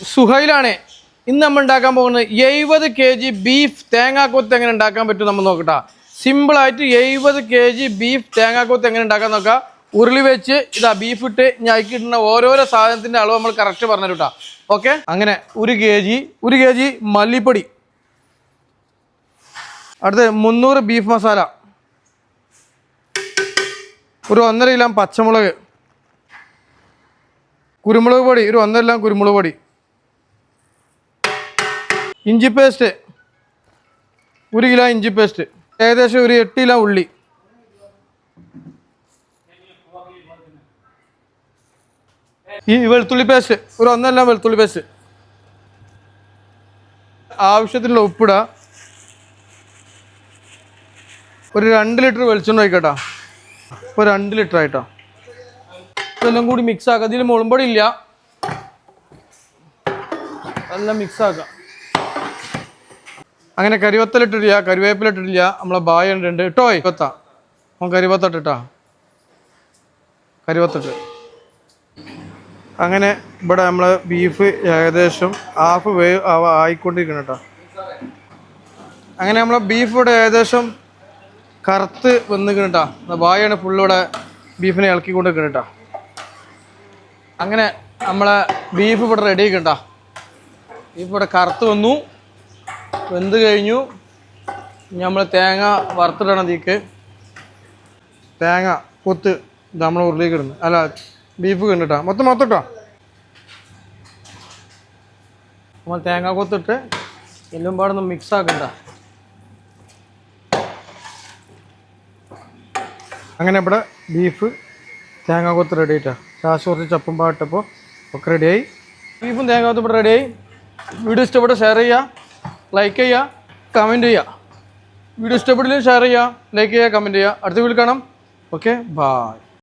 സുഹൈലാണ് ഇന്ന് നമ്മൾ ഉണ്ടാക്കാൻ പോകുന്നത് എഴുപത് കെ ജി ബീഫ് തേങ്ങാക്കൊത്ത് എങ്ങനെ ഉണ്ടാക്കാൻ പറ്റും നമ്മൾ നോക്കട്ടാ. സിമ്പിളായിട്ട് എഴുപത് കെ ജി ബീഫ് തേങ്ങാക്കൊത്ത് എങ്ങനെ ഉണ്ടാക്കാൻ നോക്കാം. ഉരുളി വെച്ച് ഇതാ ബീഫ് ഇട്ട് ഞാക്കിട്ടുന്ന ഓരോരോ സാധനത്തിന്റെ അളവ് നമ്മൾ കറക്റ്റ് പറഞ്ഞു കേട്ടോ ഓക്കെ അങ്ങനെ ഒരു കെ ജി ഒരു കെ ജി മല്ലിപ്പൊടി. അടുത്ത് മുന്നൂറ് ബീഫ് മസാല ഒരു ഒന്നര കിലോ പച്ചമുളക്. കുരുമുളക് പൊടി ഒരു ഒന്നര കിലോ കുരുമുളക് പൊടി. ഇഞ്ചി പേസ്റ്റ്. ഒരു കിലോ ഇഞ്ചി പേസ്റ്റ്. ഏകദേശം ഒരു എട്ട് കിലോ ഉള്ളി. ഈ വെളുത്തുള്ളി പേസ്റ്റ്. ഒരു ഒന്നല്ല വെളുത്തുള്ളി പേസ്റ്റ്. ആവശ്യത്തിനുള്ള ഉപ്പിടുക ഒരു രണ്ട് ലിറ്റർ വെളിച്ചെണ്ണ ഒഴിക്കട്ടോ. ഇപ്പോൾ രണ്ട് ലിറ്റർ ആയിട്ടോ. ഇതെല്ലാം കൂടി മിക്സ് ആക്കാം. ഇതിൽ മുളമ്പൊടി ഇല്ല. എല്ലാം മിക്സ് ആക്കാം. അങ്ങനെ കരിവത്തലിട്ടില്ല കരിവേപ്പിലിട്ടില്ല നമ്മളെ ബായ ഉണ്ട് ഇട്ടോ കൊത്ത. അവൻ കരിവത്തിട്ടാ കരിവത്തിട്ട്. അങ്ങനെ ഇവിടെ നമ്മൾ ബീഫ് ഏകദേശം ഹാഫ് വേവ് ആയിക്കൊണ്ടിരിക്കണം കേട്ടോ അങ്ങനെ നമ്മളെ ബീഫ് ഇവിടെ ഏകദേശം കറുത്ത് വന്നിക്കണം കേട്ടോ ബായാണ് ഫുള്ള് ഇവിടെ ബീഫിനെ ഇളക്കിക്കൊണ്ട് കേട്ടോ അങ്ങനെ നമ്മളെ ബീഫ് ഇവിടെ റെഡി ആക്കണ്ട ബീഫ് ഇവിടെ കറുത്ത് വന്നു. വെന്ത് കഴിഞ്ഞു. നമ്മൾ തേങ്ങ വറുത്തിടണം അതിക്ക് തേങ്ങ കൊത്ത് നമ്മൾ ഉരുളിക്ക് ഇടുന്നു അല്ല ബീഫ് കണ്ടിട്ടാ മൊത്തം മൊത്തം ഇട്ടോ നമ്മൾ തേങ്ങ കൊത്തിട്ട് എല്ലും പാടൊന്ന് മിക്സ് ആക്കണ്ട. അങ്ങനെ ഇവിടെ ബീഫ് തേങ്ങ കൊത്ത് റെഡി ആയിട്ടാ. കാശ് കുറച്ച് ചപ്പും പാട്ടപ്പോൾ ഒക്കെ റെഡിയായി ബീഫും തേങ്ങ കൊത്തും ഇവിടെ റെഡിയായി വീഡിയോ ഇഷ്ടപ്പെട്ട് ഷെയർ ചെയ്യുക. ലൈക്ക് ചെയ്യുക കമന്റ് ചെയ്യുക വീഡിയോ ഇഷ്ടപ്പെട്ടില്ലെങ്കിൽ ഷെയർ ചെയ്യുക ലൈക്ക് ചെയ്യുക കമന്റ് ചെയ്യുക അടുത്ത വീട്ടിൽ കാണാം. Okay bye